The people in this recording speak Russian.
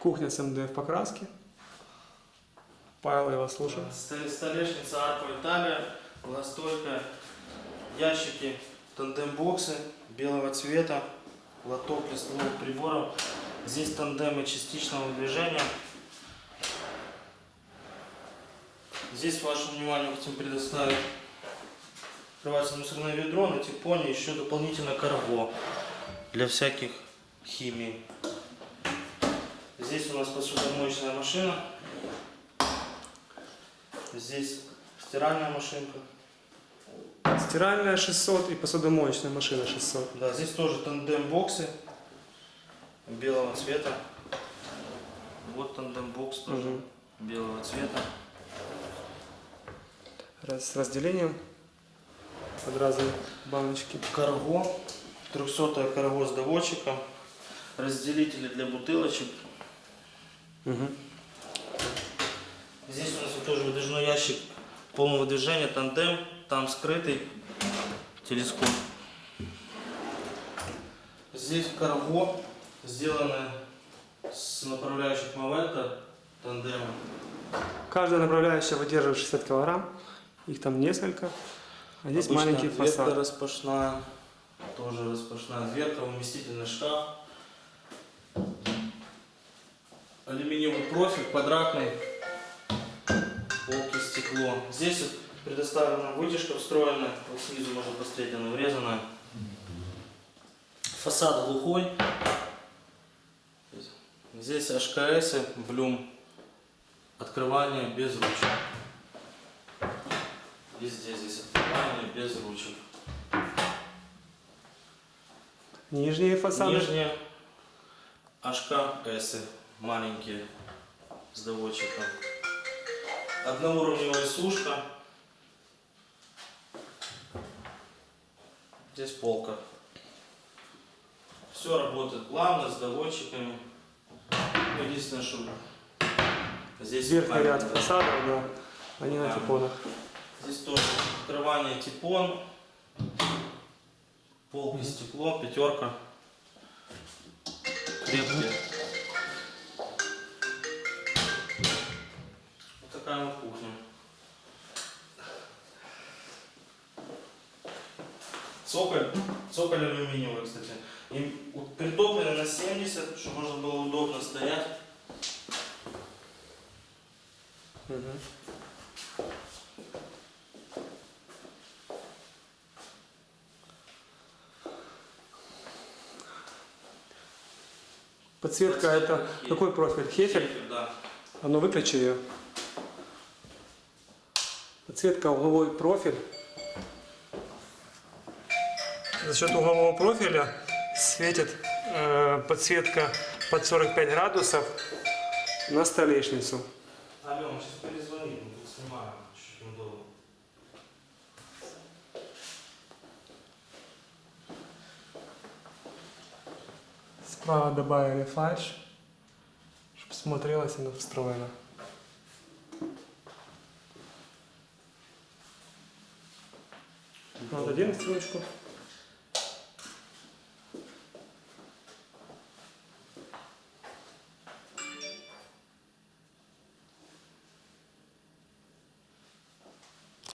Кухня с МДФ покраски. Павел, я вас слушаю. Стол- Столешница Арко Италия, пластойка, ящики, тандем-боксы белого цвета, лоток листовых приборов. Здесь тандемы частичного движения. Здесь вашему вниманию хотим предоставить открывается мусорное ведро, на типоне еще дополнительно карго для всяких химий. Здесь у нас посудомоечная машина. Здесь стиральная машинка. Стиральная 600 и посудомоечная машина 600. Да, здесь тоже тандем-боксы белого цвета. Вот тандем-бокс тоже Мгм. белого цвета. Раз, с разделением под разные баночки. Карго, 300 карго с доводчиком. Разделители для бутылочек. Мгм. Здесь у нас вот тоже выдвижной ящик полного движения, тандем, там скрытый телескоп. Здесь карго, сделанное с направляющих Мавента тандема. Каждая направляющая выдерживает 60 килограмм. Их там несколько. А здесь Обычная маленький фасад. распашная, тоже распашная дверка, уместительный шкаф. Алюминиевый профиль, квадратный, полки стекло. Здесь вот предоставлена вытяжка встроенная, вот снизу можно посмотреть, она врезанная. Фасад глухой. Здесь HKS, блюм, открывание без ручек. Везде здесь открывание без ручек. Нижние фасады. Нижние HKS маленькие с доводчиком. Одноуровневая сушка. Здесь полка. Все работает плавно, с доводчиками. Ну, Единственное, что здесь Верхний память, ряд да. фасадов, да. Они на типонах. Здесь тоже открывание типон. Полки стекло, пятерка. Крепкие. Цоколь, цоколь алюминиевый, кстати. И вот притопленный на 70, чтобы можно было удобно стоять. Мгм. Подсветка это Хефель. какой профиль? Хефель? Да. А ну выключи ее. Подсветка угловой профиль. За счет углового профиля светит э, подсветка под 45 градусов на столешницу. Алена, сейчас перезвони, мы тут снимаем, чуть неудобно. Справа добавили фальш, чтобы смотрелось оно встроено. Вот один строчку.